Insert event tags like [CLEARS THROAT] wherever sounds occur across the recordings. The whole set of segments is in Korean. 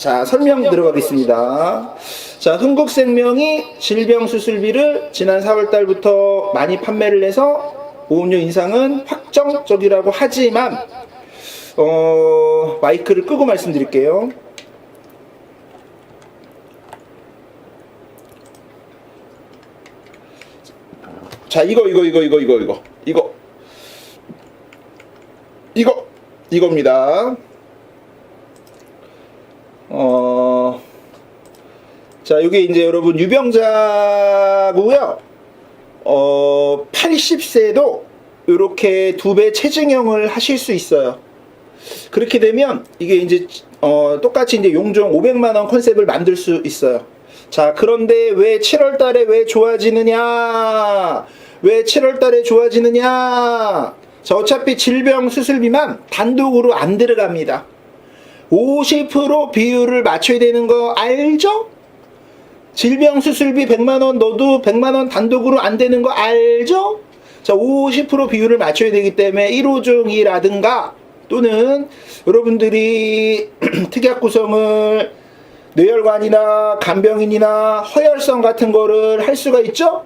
자, 설명 들어가겠습니다. 자, 흥국생명이 질병수술비를 지난 4월 달부터 많이 판매를 해서 보험료 인상은 확정적이라고 하지만 어, 마이크를 끄고 말씀드릴게요. 자, 이거 이거 이거 이거 이거 이거 이거 이거 이겁니다. 어, 자, 이게 이제 여러분 유병자고요. 어, 80세도 이렇게 두 배 체증형을 하실 수 있어요. 그렇게 되면 이게 이제 어, 똑같이 이제 용종 500만 원 컨셉을 만들 수 있어요. 자, 그런데 왜 7월 달에 왜 좋아지느냐? 왜 7월 달에 좋아지느냐? 자, 어차피 질병 수술비만 단독으로 안 들어갑니다. 50% 비율을 맞춰야 되는 거 알죠? 질병 수술비 100만 원 넣어도 100만 원 단독으로 안 되는 거 알죠? 자, 50% 비율을 맞춰야 되기 때문에 1호종이라든가 또는 여러분들이 [CLEARS THROAT] 특약 구성을 뇌혈관이나 간병인이나 허혈성 같은 거를 할 수가 있죠?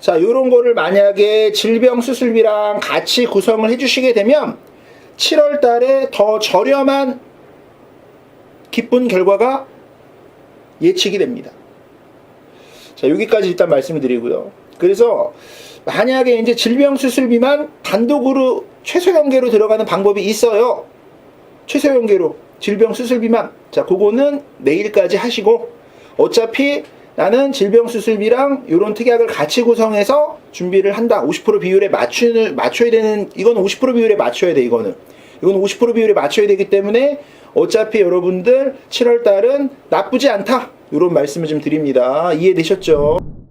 자, 요런 거를 만약에 질병 수술비랑 같이 구성을 해 주시게 되면 7월 달에 더 저렴한 기쁜 결과가 예측이 됩니다. 자, 여기까지 일단 말씀을 드리고요. 그래서 만약에 이제 질병 수술비만 단독으로 최소 연계로 들어가는 방법이 있어요. 최소 연계로 질병 수술비만. 자, 그거는 내일까지 하시고 어차피 나는 질병 수술비랑 이런 특약을 같이 구성해서 준비를 한다. 50% 비율에 맞추는 맞춰야 되는 이건 50% 비율에 맞춰야 돼. 이거는 이건 50% 비율에 맞춰야 되기 때문에 어차피 여러분들 7월 달은 나쁘지 않다. 이런 말씀을 좀 드립니다. 이해되셨죠?